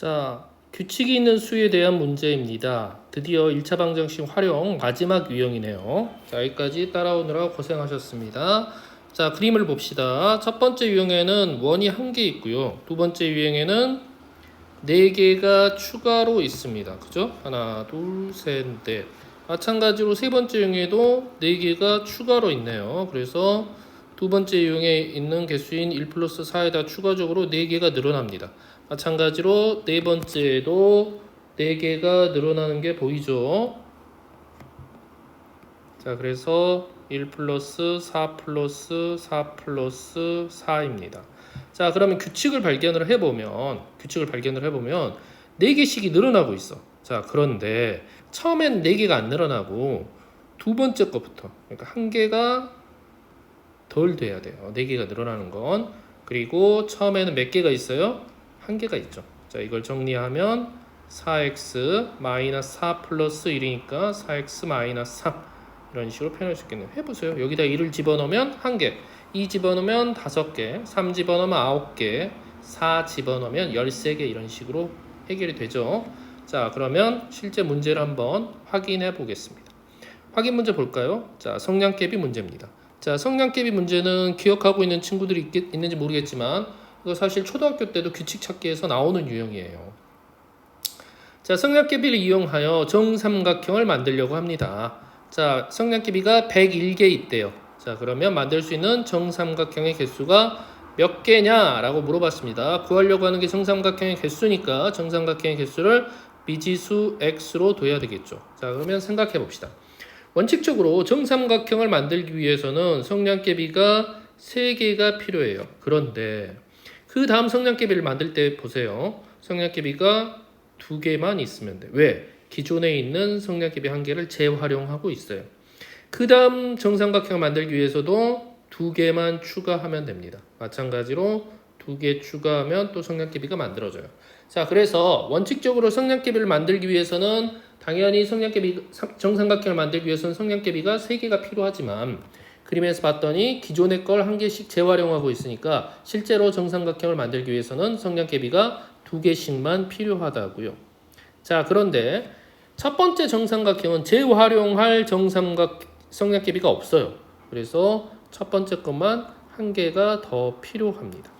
자, 규칙이 있는 수에 대한 문제입니다. 드디어 1차 방정식 활용 마지막 유형이네요. 자, 여기까지 따라오느라 고생하셨습니다. 자, 그림을 봅시다. 첫 번째 유형에는 원이 한 개 있고요. 두 번째 유형에는 네 개가 추가로 있습니다. 그죠? 하나, 둘, 셋, 넷. 마찬가지로 세 번째 유형에도 네 개가 추가로 있네요. 그래서 두 번째 유형에 있는 개수인 1 플러스 4에다 추가적으로 4개가 늘어납니다. 마찬가지로 네 번째에도 4개가 늘어나는 게 보이죠? 자, 그래서 1 플러스 4 플러스 4 플러스 4입니다. 자, 그러면 규칙을 발견을 해보면, 규칙을 발견을 해보면 4개씩이 늘어나고 있어. 자, 그런데 처음엔 4개가 안 늘어나고 두 번째 것부터, 그러니까 한 개가 덜 돼야 돼요. 4개가 늘어나는 건. 그리고 처음에는 몇 개가 있어요? 한 개가 있죠. 자, 이걸 정리하면 4x 마이너스 4 플러스 1이니까 4x 마이너스 3 이런 식으로 표현할 수 있겠네요. 해보세요. 여기다 1을 집어넣으면 한 개, 2 집어넣으면 다섯 개, 3 집어넣으면 아홉 개, 4 집어넣으면 13개 이런 식으로 해결이 되죠. 자, 그러면 실제 문제를 한번 확인해 보겠습니다. 확인 문제 볼까요? 자, 성량개비 문제입니다. 자, 성량개비 문제는 기억하고 있는 친구들이 있겠, 있는지 모르겠지만 이거 사실 초등학교 때도 규칙 찾기에서 나오는 유형이에요. 자, 성량개비를 이용하여 정삼각형을 만들려고 합니다. 자, 성량개비가 101개 있대요. 자, 그러면 만들 수 있는 정삼각형의 개수가 몇 개냐라고 물어봤습니다. 구하려고 하는 게 정삼각형의 개수니까 정삼각형의 개수를 미지수 x로 둬야 되겠죠. 자, 그러면 생각해 봅시다. 원칙적으로 정삼각형을 만들기 위해서는 성량개비가 3개가 필요해요. 그런데 그 다음 성량개비를 만들 때 보세요. 성량개비가 2개만 있으면 돼. 왜? 기존에 있는 성량개비 한 개를 재활용하고 있어요. 그 다음 정삼각형을 만들기 위해서도 2개만 추가하면 됩니다. 마찬가지로 2개 추가하면 또 성량개비가 만들어져요. 자, 그래서 원칙적으로 성량개비를 만들기 위해서는 당연히 성량개비 정삼각형을 만들기 위해서는 성량개비가 3개가 필요하지만 그림에서 봤더니 기존의 걸 한 개씩 재활용하고 있으니까 실제로 정삼각형을 만들기 위해서는 성량개비가 두 개씩만 필요하다고요. 자, 그런데 첫 번째 정삼각형은 재활용할 정삼각 성량개비가 없어요. 그래서 첫 번째 것만 한 개가 더 필요합니다.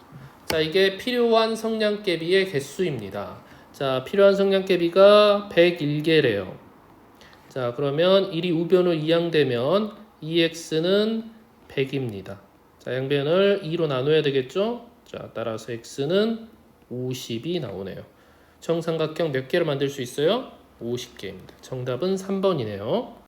자, 이게 필요한 성량개비의 개수입니다. 자, 필요한 성량개비가 101개래요. 자, 그러면 1이 우변으로 이항되면 2x는 100입니다. 자, 양변을 2로 나눠야 되겠죠? 자, 따라서 x는 50이 나오네요. 정삼각형 몇 개를 만들 수 있어요? 50개입니다. 정답은 3번이네요.